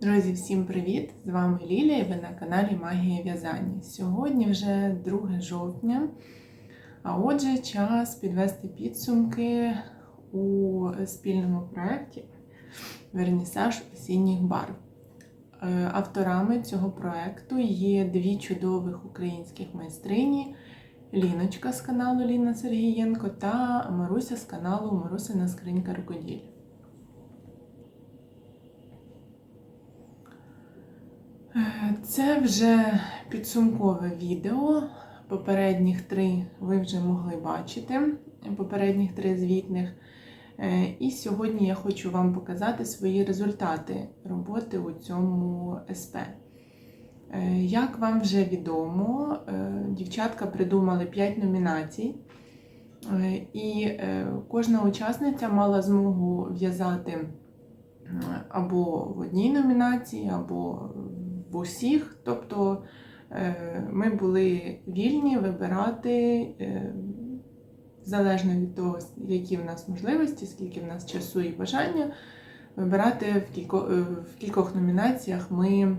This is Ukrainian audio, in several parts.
Друзі, всім привіт! З вами Лілія і ви на каналі Магія В'язання. Сьогодні вже 2 жовтня, а отже, час підвести підсумки у спільному проєкті Вернісаж осінніх барв. Е, Авторами цього проєкту є дві чудових українських майстрині Ліночка з каналу Ліна Сергієнко та Маруся з каналу Марусина Скринька Рукоділля. Це вже підсумкове відео. Попередніх три ви вже могли бачити, попередніх три звітних. Е, І сьогодні я хочу вам показати свої результати роботи у цьому СП. Е, Як вам вже відомо, е, дівчатка придумали 5 номінацій, Е, і е, кожна учасниця мала змогу в'язати або в одній номінації, або усіх. Тобто е, ми були вільні вибирати е, залежно від того, які в нас можливості, скільки в нас часу і бажання, вибирати в кількох, в кількох номінаціях ми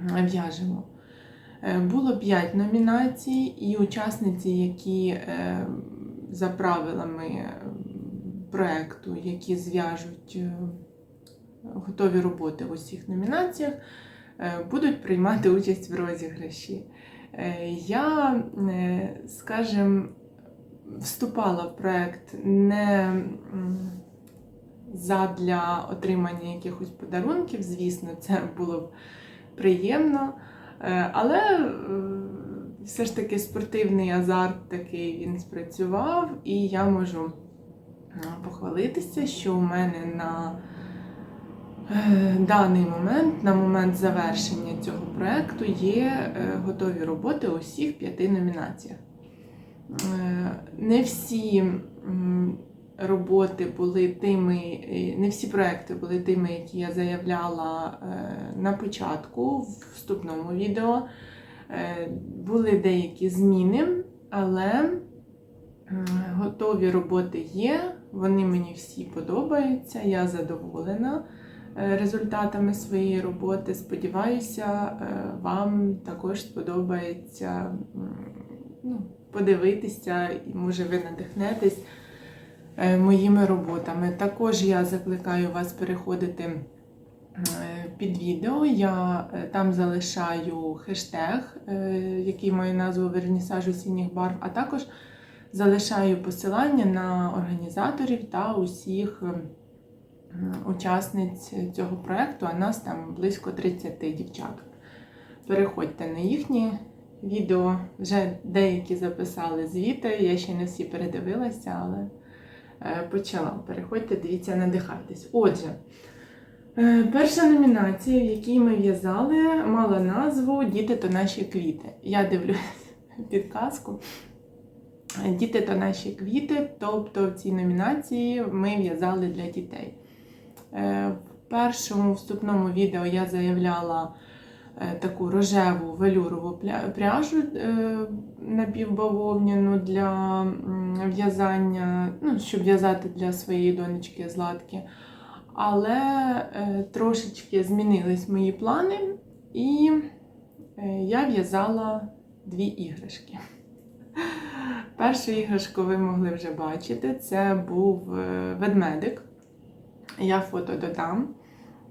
в'яжемо. Е, Було 5 номінацій, і учасниці, які е, за правилами е, проєкту, які зв'яжуть е, готові роботи в усіх номінаціях, е, будуть приймати участь в розіграші. Е, Я, е, скажімо, вступала в проєкт не задля отримання якихось подарунків, звісно, це було б приємно. Е, Але е, все ж таки спортивний азарт такий він спрацював, і я можу е, похвалитися, що у мене на е, даний момент, на момент завершення цього проєкту, є е, готові роботи у всіх п'яти номінаціях. Е, Не всі роботи були тими, е, не всі проекти були тими, які я заявляла е, на початку в вступному відео. Е, Були деякі зміни, але готові роботи є, вони мені всі подобаються, я задоволена е, результатами своєї роботи. Сподіваюся, е, вам також сподобається ну, подивитися, і може ви надихнетесь е, моїми роботами. Також я закликаю вас переходити е, під відео. Я е, там залишаю хештег, е, який має назву Вернісаж осінніх барв, а також залишаю посилання на організаторів та усіх е, учасниць цього проєкту, а нас там близько 30 дівчаток. Переходьте на їхні відео. Вже деякі записали звіти, я ще не всі передивилася, але е, почала. Переходьте, дивіться, надихайтесь. Отже, е, перша номінація, в якій ми в'язали, мала назву Діти то наші квіти. Я дивлюсь підказку. Діти то наші квіти, тобто в цій номінації ми в'язали для дітей. Е, В першому вступному відео я заявляла е, таку рожеву велюрову пряжу е, напівбавовняну для в'язання, ну, щоб в'язати для своєї донечки Златки. Але трошечки змінились мої плани, і я в'язала дві іграшки. Першу іграшку ви могли вже бачити. Це був ведмедик. Я фото додам.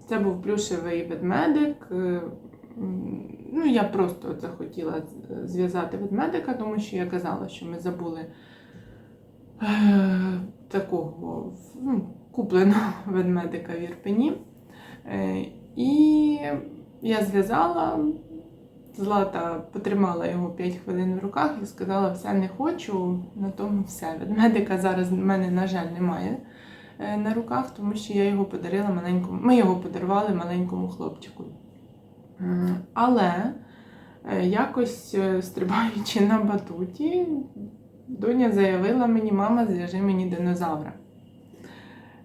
Це був плюшевий ведмедик. Е, Ну, я просто захотіла зв'язати ведмедика, тому що я казала, що ми забули е, такого ну, купленого ведмедика в Ірпені. Е, І я зв'язала, Злата потримала його 5 хвилин в руках і сказала, все не хочу, на тому все. Ведмедика зараз в мене, на жаль, немає на руках, тому що я його подарила маленькому. Ми його подарували маленькому хлопчику. Але е, якось е, стрибаючи на батуті, доня заявила мені, мама, зв'яжи мені динозавра.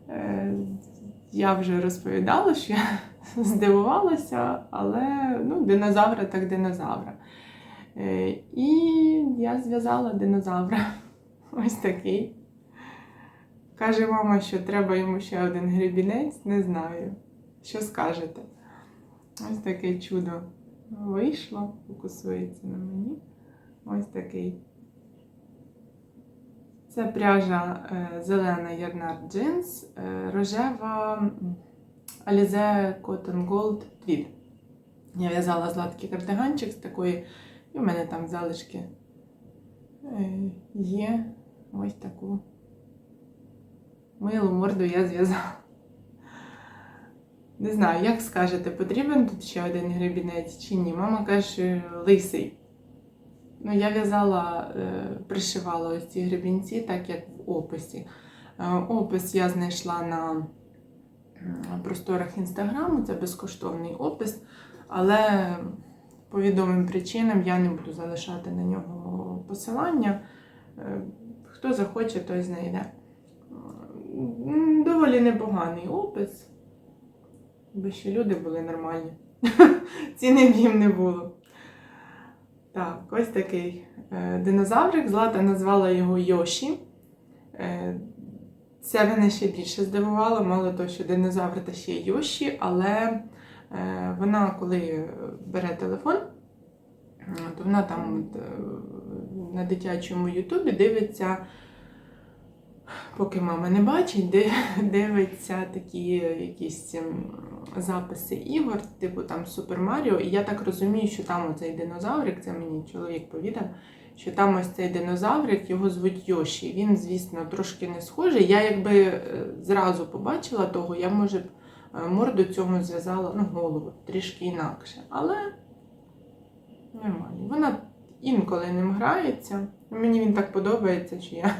Е, Я вже розповідала, що я здивувалася, але ну, динозавра так динозавра. Е, І я зв'язала динозавра. Ось такий. Каже мама, що треба йому ще один гребінець, не знаю. Що скажете? Ось таке чудо вийшло, фокусується на мені. Ось такий. Це пряжа е, зелена Ярнард Джинс, е, рожева Alize Cotton Gold Tweed. Я в'язала златкий кардиганчик з такої, і в мене там залишки е, є. Ось таку милу морду я зв'язала. Не знаю, як скажете, потрібен тут ще один гребінець чи ні. Мама каже, лисий. Ну, я в'язала, е, пришивала ось ці гребінці, так як в описі. Е, Опис я знайшла на просторах інстаграму, це безкоштовний опис, але по відомим причинам я не буду залишати на нього посилання. Е, Хто захоче, той знайде. Доволі непоганий опис. Бо ще люди були нормальні. Ціни б їм не було. Так, ось такий е, динозаврик. Злата назвала його Йоші. Е, це мене ще більше здивувало, мало того, що динозавр та ще Йоші, але е, вона, коли бере телефон, то вона там на дитячому Ютубі дивиться, поки мама не бачить, дивиться такі якісь ем, записи ігор, типу там Супер Маріо. І я так розумію, що там оцей динозаврик, це мені чоловік повідав, що там ось цей динозаврик, його звуть Йоші. Він, звісно, трошки не схожий. Я якби е, зразу побачила того, я може б е, морду цьому зв'язала, ну, голову трішки інакше. Але нормально. Вона інколи ним грається. Мені він так подобається, що я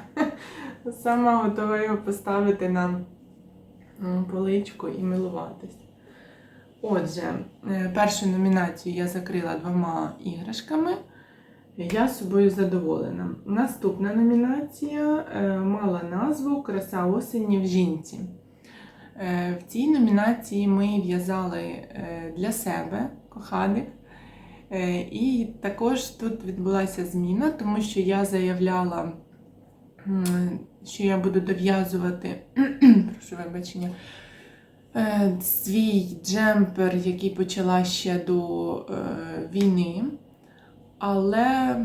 сама готова його поставити на поличку і милуватись. Отже, е, першу номінацію я закрила двома іграшками. Я собою задоволена. Наступна номінація е, мала назву Краса осені в жінці. Е, В цій номінації ми в'язали для себе коханих. І також тут відбулася зміна, тому що я заявляла, що я буду дов'язувати, прошу вибачення, е, свій джемпер, який почала ще до е, війни. Але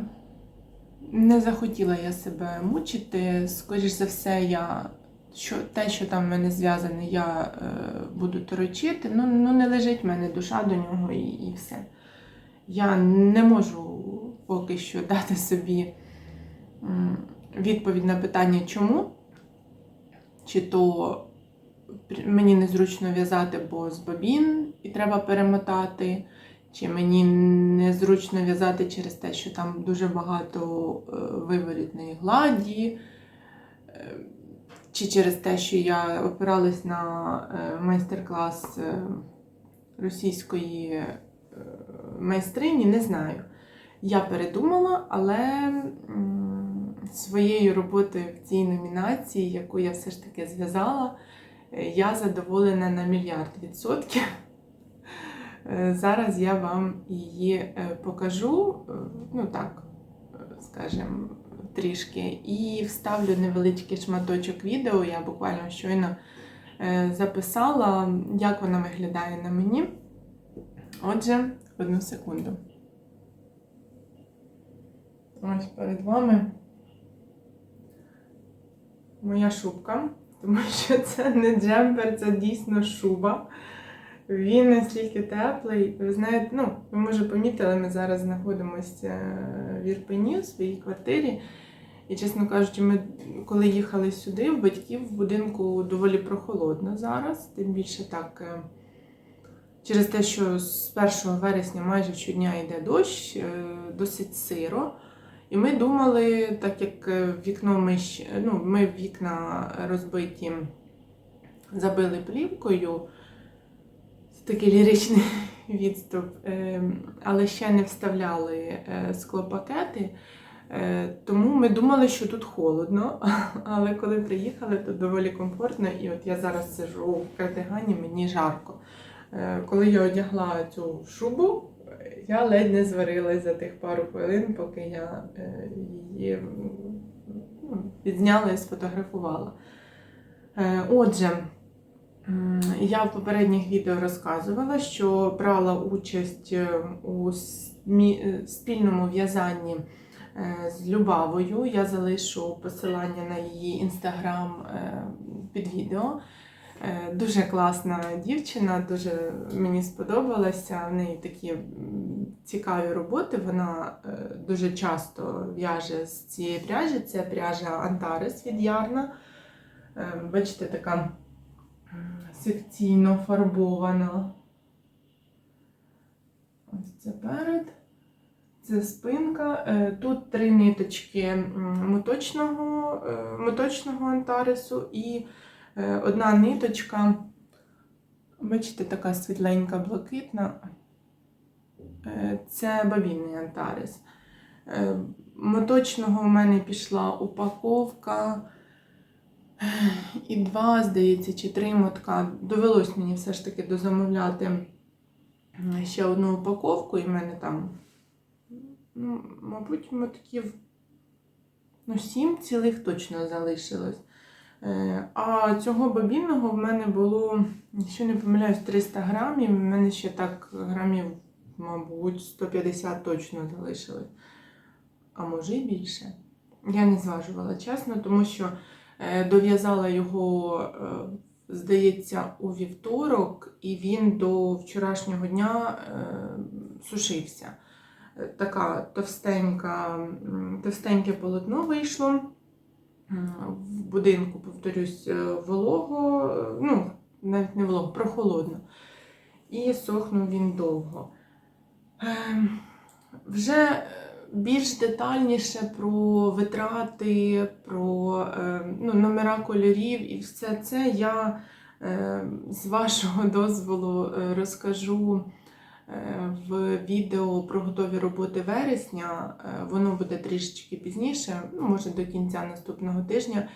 не захотіла я себе мучити. Скоріш за все, я що, те, що там в мене зв'язане, я е, буду торочити. Ну, ну не лежить в мене душа до нього і, і все. Я не можу поки що дати собі відповідь на питання, чому. Чи то мені незручно в'язати, бо з бобін і треба перемотати, чи мені незручно в'язати через те, що там дуже багато е, виворітної гладі, е, чи через те, що я опиралась на е, майстер-клас російської майстрині, не знаю. Я передумала, але своєю роботою в цій номінації, яку я все ж таки зв'язала, е, я задоволена на мільярд відсотків. Е, Зараз я вам її е, покажу, ну так, скажімо, трішки, і вставлю невеличкий шматочок відео. Я буквально щойно записала, як вона виглядає на мені. Отже, одну секунду. Ось перед вами моя шубка, тому що це не джемпер, це дійсно шуба. Він настільки теплий. Ви знаєте, ну, ви може помітили, ми зараз знаходимося в Ірпені, в своїй квартирі. І, чесно кажучи, ми коли їхали сюди, в батьків в будинку доволі прохолодно зараз, тим більше так. е, Через те, що з 1 вересня майже щодня йде дощ, е, досить сиро. І ми думали, так як е, вікно ми ну, ми вікна розбиті, забили плівкою, це такий ліричний відступ, е, але ще не вставляли е, склопакети. Е, Тому ми думали, що тут холодно, але коли приїхали, то доволі комфортно. І от я зараз сижу в кардигані, мені жарко. Коли я одягла цю шубу, я ледь не зварилась за тих пару хвилин, поки я е, її м, ну, відзняла і сфотографувала. Е, Отже, Я в попередніх відео розказувала, що брала участь е, у спільному в'язанні з Любавою. Я залишу посилання на її інстаграм під відео. Е, Дуже класна дівчина, дуже мені сподобалася. В неї такі цікаві роботи. Вона е, дуже часто в'яже з цієї пряжі. Це пряжа Антарес від Ярна. Е, Бачите, така секційно фарбована. Ось це перед. Це спинка. Тут три ниточки моточного, моточного антаресу і одна ниточка, бачите, така світленька, блакитна. Е, Це бабінний антарес. Е, Моточного в мене пішла упаковка. е, І два, здається, чи три мотка. Довелось мені все ж таки дозамовляти ще одну упаковку, і в мене там, ну, мабуть, мотків ну, сім цілих точно залишилось. Е, А цього бобінного в мене було, якщо не помиляюсь, 300 грамів. В мене ще так грамів, мабуть, 150 точно залишилось. А може і більше. Я не зважувала чесно, тому що е, дов'язала його, е, здається, у вівторок, і він до вчорашнього дня сушився. Така товстенька, товстеньке полотно вийшло. М, В будинку, повторюсь, е, волого, е, ну, навіть не волого, прохолодно. І сохнув він довго. Ем, Вже е, більш детальніше про витрати, про е, ну, номера кольорів і все це я е, з вашого дозволу е, розкажу е, в відео про готові роботи вересня. Е, Воно буде трішечки пізніше, ну, може до кінця наступного тижня.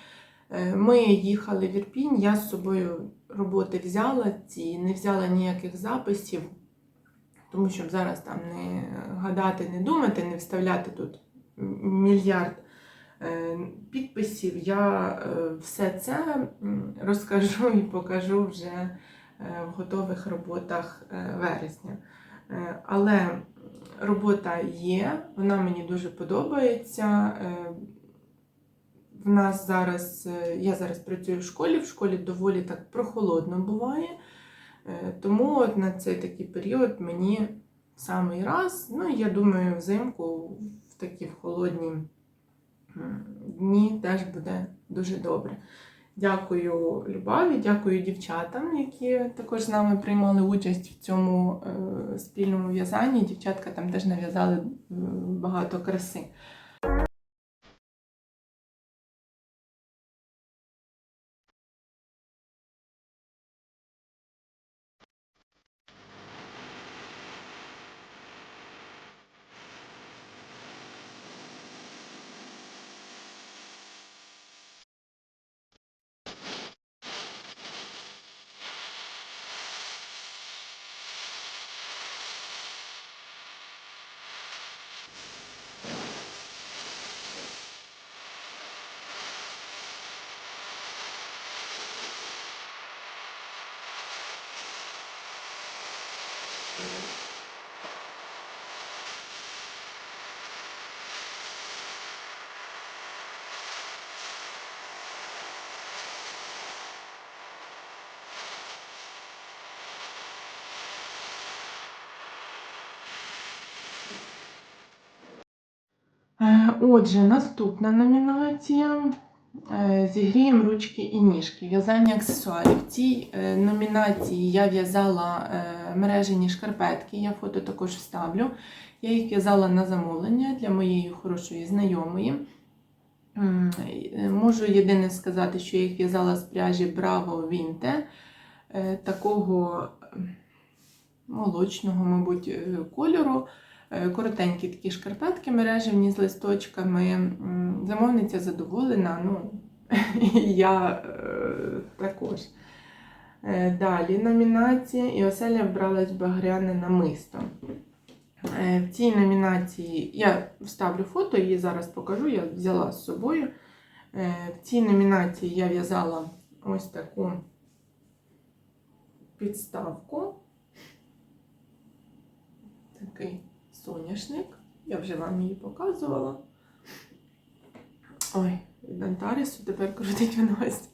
Е, Ми їхали в Ірпінь, я з собою роботи взяла ці, не взяла ніяких записів, тому щоб зараз там не гадати, не думати, не вставляти тут мільярд е, підписів. Я е, все це розкажу і покажу вже е, в готових роботах е, вересня. Е, Але робота є, вона мені дуже подобається. Е, В нас зараз, е, я зараз працюю в школі, в школі доволі так прохолодно буває. Тому от на цей такий період мені самий раз, ну я думаю, взимку в такі холодні дні теж буде дуже добре. Дякую Любаві, дякую дівчатам, які також з нами приймали участь в цьому е, спільному в'язанні. Дівчатка там теж нав'язали м, багато краси. Е, Отже, наступна номінація. Е, Зігріємо ручки і ніжки. В'язання аксесуарів. В цій е, номінації я в'язала е, мережені шкарпетки, я фото також вставлю. Я їх в'язала на замовлення для моєї хорошої знайомої. Можу єдине сказати, що я їх в'язала з пряжі Bravo Vinte, такого молочного, мабуть, кольору. Е, Коротенькі такі шкарпетки мережевні з листочками. Замовниця задоволена, ну, я е, також. Е, Далі номінація і оселя вбралась багряне намисто. В цій номінації я вставлю фото, її зараз покажу, я взяла з собою. В цій номінації я в'язала ось таку підставку. Такий соняшник. Я вже вам її показувала. Ой, від Антарісу тепер крутить в носі.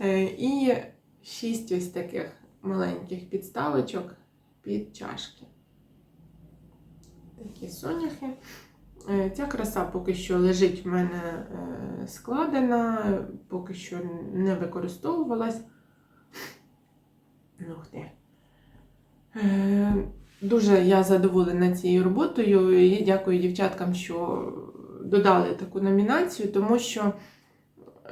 Е, І шість ось таких маленьких підставочок під чашки. Такі соняхи. Е, Ця краса поки що лежить в мене е, складена, поки що не використовувалась. Ух ти. Дуже я задоволена цією роботою. І дякую дівчаткам, що додали таку номінацію, тому що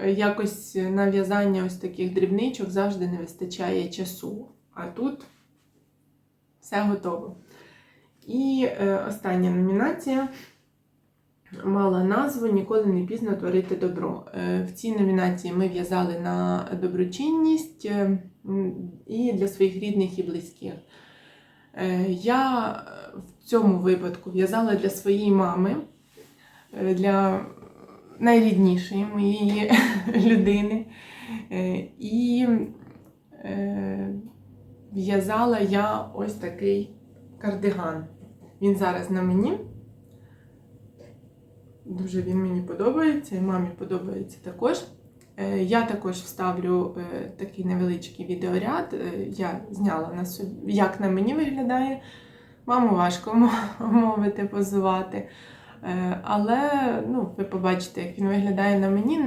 якось на в'язання ось таких дрібничок завжди не вистачає часу. А тут все готово. І е, остання номінація мала назву Ніколи не пізно творити добро. Е, в цій номінації ми в'язали на доброчинність і для своїх рідних і близьких. Е, Я в цьому випадку в'язала для своєї мами, е, для найріднішої моєї людини. Е, І е, в'язала я ось такий кардиган. Він зараз на мені. Дуже він мені подобається, і мамі подобається також. Е, Я також вставлю е, такий невеличкий відеоряд. Е, Я зняла на собі, як на мені виглядає. Маму важко мовити, позувати. Але ну, ви побачите, як він виглядає на мені.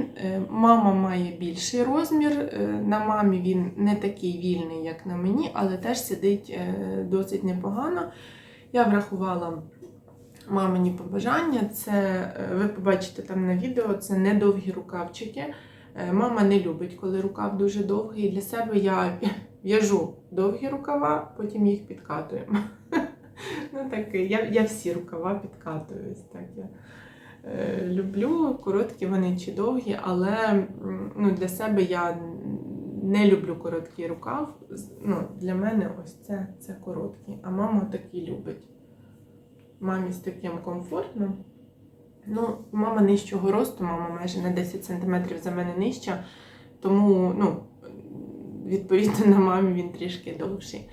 Мама має більший розмір. На мамі він не такий вільний, як на мені, але теж сидить досить непогано. Я врахувала мамині побажання. Це ви побачите там на відео, це недовгі рукавчики. Е, Мама не любить, коли рукав дуже довгий. Для себе я в'яжу довгі рукава, потім їх підкатуємо. Ну, так, я, я всі рукава підкатую. Так, я е, люблю короткі вони чи довгі, але ну, для себе я не люблю короткий рукав. Ну, для мене ось це, це короткий, а мама такий любить. Мамі з таким комфортно. Ну, мама нижчого росту, мама майже на 10 см за мене нижча, тому, ну, відповідно, на мамі він трішки довший.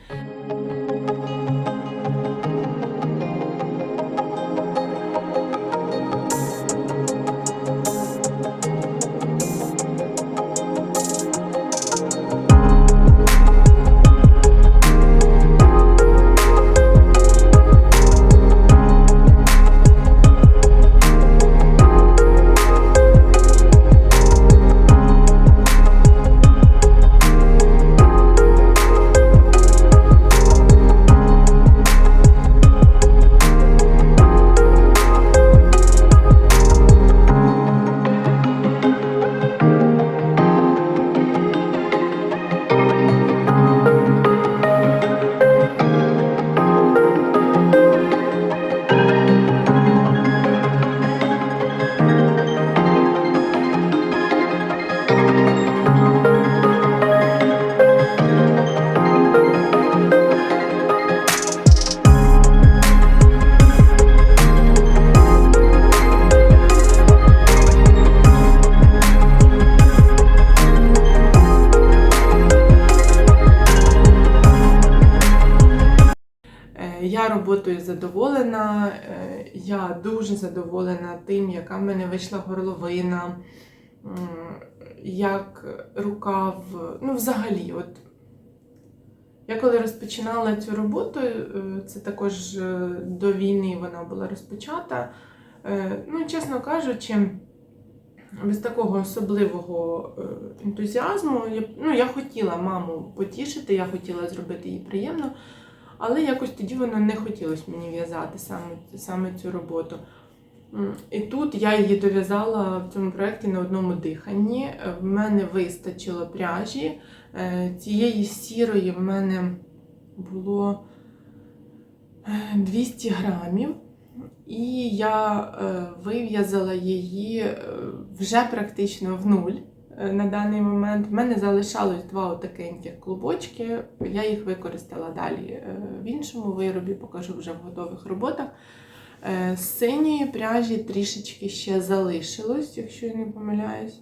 Роботою задоволена. е, Я дуже задоволена тим, яка в мене вийшла горловина, як рукав. Ну, взагалі, от я коли розпочинала цю роботу, е, це також е, до війни вона була розпочата. Ну, чесно кажучи, без такого особливого ентузіазму. Ну, я хотіла маму потішити, я хотіла зробити їй приємно. Але якось тоді воно не хотілося мені в'язати саме, саме цю роботу. І тут я її дов'язала в цьому проєкті на одному диханні. Е, В мене вистачило пряжі. Е, Цієї сірої в мене було е, 200 грамів. І я е, вив'язала її е, вже практично в нуль е, на даний момент. В мене залишалось два отакеньких клубочки. Я їх використала далі е, в іншому виробі, покажу вже в готових роботах. Е, З синьої пряжі трішечки ще залишилось, якщо я не помиляюсь.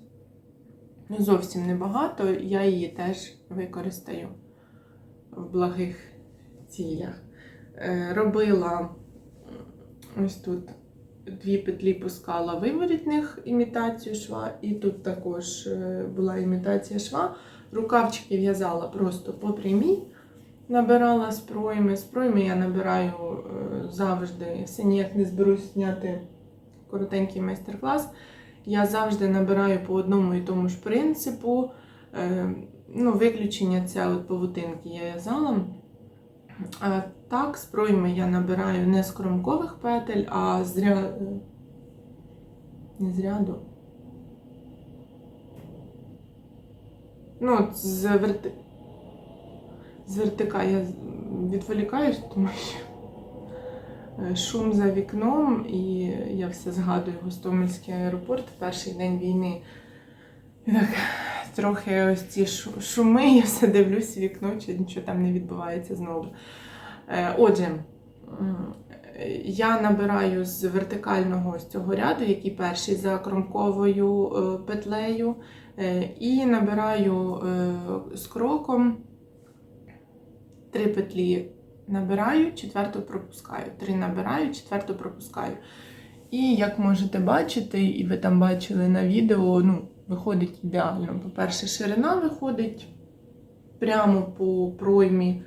Ну, зовсім небагато, я її теж використаю в благих цілях. Е, Робила ось тут дві петлі пускала виворітних імітацію шва, і тут також е, була імітація шва. Рукавчики в'язала просто по прямій, набирала з пройми. Я набираю е, завжди, все ніяк не зберусь зняти коротенький майстер-клас. Я завжди набираю по одному і тому ж принципу. Е, Ну, виключення це от павутинки я в'язала. А так, з я набираю не з кромкових петель, а з ря... не з ряду. Ну, з верти... з вертика я відволікаюсь, тому що е, шум за вікном, і я все згадую Гостомельський аеропорт в перший день війни. І так трохи ось ці шуми, я все дивлюсь в вікно, чи нічого там не відбувається знову. Е, Отже, я набираю з вертикального ось цього ряду, який перший за кромковою е, петлею, е, і набираю з кроком три петлі набираю, четверту пропускаю. Три набираю, четверту пропускаю. І як можете бачити, і ви там бачили на відео, ну, виходить ідеально. По-перше, ширина виходить прямо по проймі,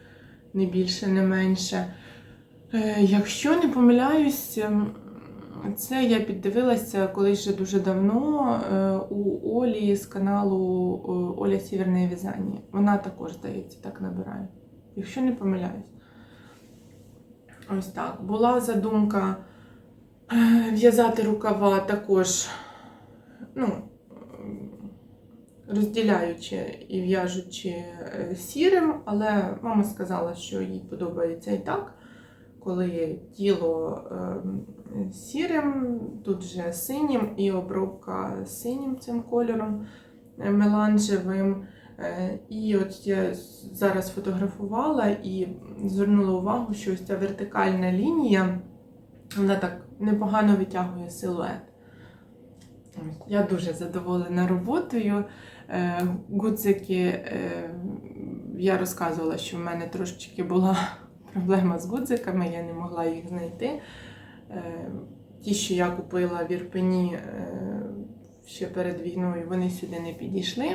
не більше, не менше. Е, Якщо не помиляюсь, ем, це я піддивилася колись вже дуже давно е, у Олі з каналу е, Оля Сіверне В'язання. Вона також, здається, так набирає. Якщо не помиляюсь. Ось так. Була задумка в'язати рукава також, ну, розділяючи і в'яжучи е, сірим, але мама сказала, що їй подобається і так, коли тіло е, сірим, тут же синім і обробка синім цим кольором е, меланжевим. Е, І от я зараз фотографувала і звернула увагу, що ось ця вертикальна лінія, вона так непогано витягує силует. Я дуже задоволена роботою. Е, Гудзики, е, я розказувала, що в мене трошечки була проблема з гудзиками, я не могла їх знайти. Е, Ті, що я купила в Ірпені ще перед війною, вони сюди не підійшли.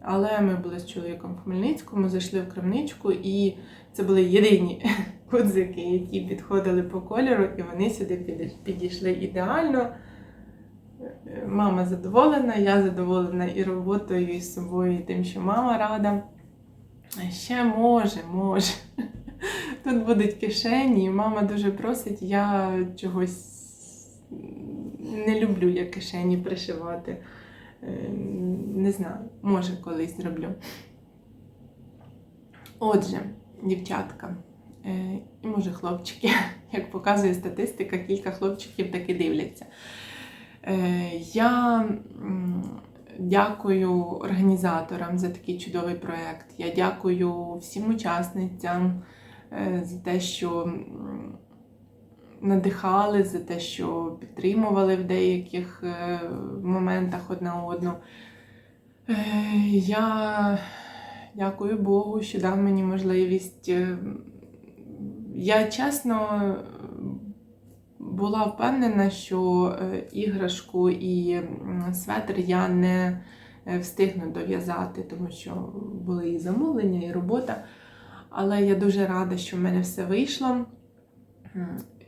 Але ми були з чоловіком в Хмельницькому, зайшли в крамничку, і це були єдині гудзики, які підходили по кольору, і вони сюди підійшли ідеально. Мама задоволена, я задоволена і роботою, і собою, і тим, що мама рада. Ще може, може. Тут будуть кишені, і мама дуже просить, я чогось не люблю я кишені пришивати. Е, Не знаю, може колись зроблю. Отже, дівчатка, е, і може хлопчики, як показує статистика, кілька хлопчиків таки дивляться. Е, Я дякую організаторам за такий чудовий проєкт. Я дякую всім учасницям е, за те, що надихали, за те, що підтримували в деяких е, моментах одна одну. Я дякую Богу, що дав мені можливість. Я чесно була впевнена, що е, іграшку і светр я не е, встигну дов'язати, тому що були і замовлення, і робота. Але я дуже рада, що в мене все вийшло.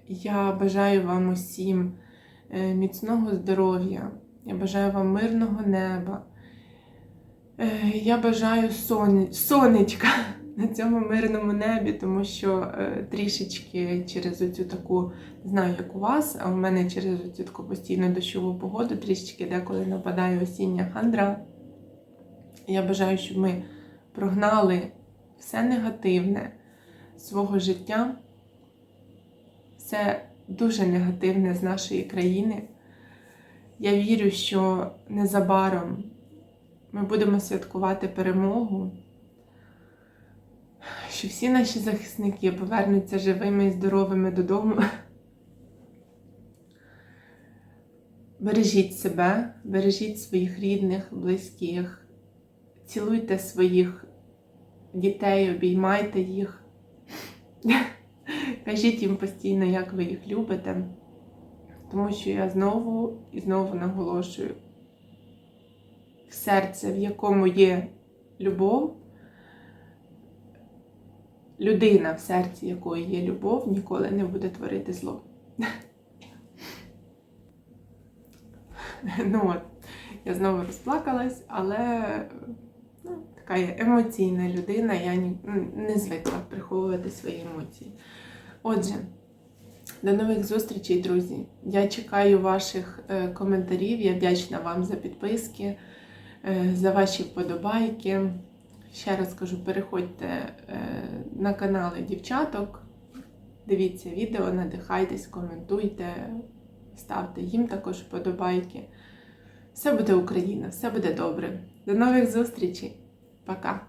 Я бажаю вам усім е, міцного здоров'я. Я бажаю вам мирного неба. Я бажаю соне- сонечка на цьому мирному небі, тому що е, трішечки через оцю таку, не знаю, як у вас, а у мене через оцю таку постійну дощову погоду, трішечки деколи нападає осіння хандра. Я бажаю, щоб ми прогнали все негативне свого життя, все дуже негативне з нашої країни. Я вірю, що незабаром ми будемо святкувати перемогу, що всі наші захисники повернуться живими і здоровими додому. Бережіть себе, бережіть своїх рідних, близьких, цілуйте своїх дітей, обіймайте їх. Кажіть їм постійно, як ви їх любите. Тому що я знову і знову наголошую, в серце, в якому є любов, людина, в серці якої є любов, ніколи не буде творити зло. Ну от, я знову розплакалась, але ну, така я емоційна людина, я не звикла приховувати свої емоції. Отже, до нових зустрічей, друзі. Я чекаю ваших е, коментарів. Я вдячна вам за підписки, е, за ваші вподобайки. Ще раз кажу, переходьте е, на канали дівчаток, дивіться відео, надихайтесь, коментуйте, ставте їм також вподобайки. Все буде Україна, все буде добре. До нових зустрічей. Пока!